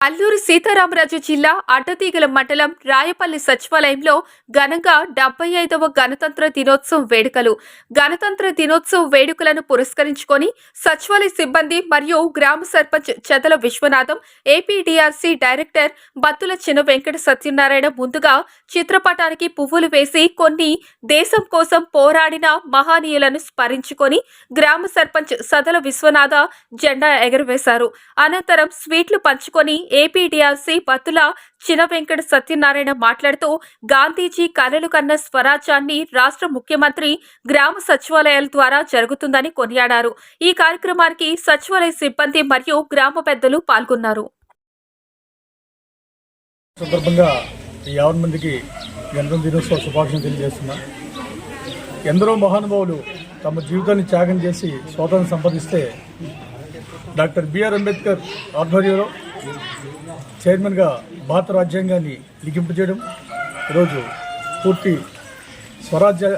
అల్లూరు సీతారామరాజు జిల్లా అడ్డతీగల మండలం రాయపల్లి సచివాలయంలో ఘనంగా డెబ్బై ఐదవ గణతంత్ర దినోత్సవం వేడుకలు. గణతంత్ర దినోత్సవ వేడుకలను పురస్కరించుకొని సచివాలయ సిబ్బంది మరియు గ్రామ సర్పంచ్ చెదల విశ్వనాథం ఏపీడీఆర్సీ డైరెక్టర్ బత్తుల చిన్న వెంకట సత్యనారాయణ ముందుగా చిత్రపటానికి పువ్వులు వేసి కొన్ని దేశం కోసం పోరాడిన మహానీయులను స్మరించుకొని గ్రామ సర్పంచ్ సదల విశ్వనాథ జెండా ఎగురవేశారు. అనంతరం స్వీట్లు పంచుకొని ఏపీడీఆర్సీ పత్తుల చిన వెంకట సత్యనారాయణ మాట్లాడుతూ గాంధీజీ కలలు కన్న స్వరాజ్యాన్ని రాష్ట్ర ముఖ్యమంత్రి గ్రామ సచివాలయాల ద్వారా జరుగుతుందని కొనియాడారు. ఈ కార్యక్రమానికి సచివాలయ సిబ్బంది మరియు గ్రామ పెద్దలు పాల్గొన్నారు. సందర్భంగా యావన్ మందికి గణతంత్ర దినోత్సవ శుభాకాంక్షలు తెలియజేస్తున్నా. ఎందరో మహానుభావులు తమ జీవితాన్ని త్యాగం చేసి స్వాతంత్రం సంపాదిస్తే డాక్టర్ బిఆర్ అంబేద్కర్ ఆధ్వర్యంలో చైర్మన్గా భారత రాజ్యాంగాన్ని లిఖింపజేయడం ఈరోజు పూర్తి స్వరాజ్య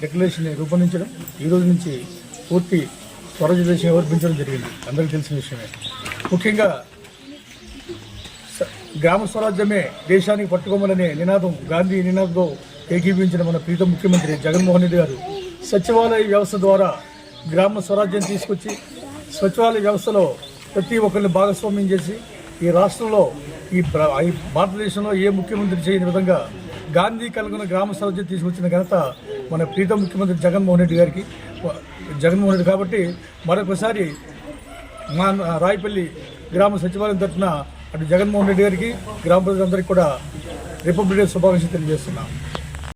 డెక్లరేషన్ని రూపొందించడం ఈరోజు నుంచి పూర్తి స్వరాజ్య దేశం సమర్పించడం జరిగింది. అందరికీ తెలిసిన విషయమే. ముఖ్యంగా స- గ్రామ స్వరాజ్యమే దేశానికి పట్టుకోమలనే నినాదం గాంధీ నినాదంతో ఏకీభవించిన మన ప్రీత ముఖ్యమంత్రి జగన్మోహన్ రెడ్డి గారు సచివాలయ వ్యవస్థ ద్వారా గ్రామ స్వరాజ్యం తీసుకొచ్చి సచివాలయ వ్యవస్థలో ప్రతి ఒక్కరిని భాగస్వామ్యం చేసి ఈ రాష్ట్రంలో ఈ ఈ భారతదేశంలో ఏ ముఖ్యమంత్రి చేయని విధంగా గాంధీ కలుగున గ్రామ స్వరాజ్యం తీసుకొచ్చిన ఘనత మన ప్రీత ముఖ్యమంత్రి జగన్మోహన్ రెడ్డి గారికి. జగన్మోహన్ రెడ్డి కాబట్టి మరొకసారి మా రాయపల్లి గ్రామ సచివాలయం తరఫున అటు జగన్మోహన్ రెడ్డి గారికి గ్రామ ప్రజలందరికీ కూడా రిపబ్లిక్ డే శుభాకాంక్షలు తెలియజేస్తున్నాం.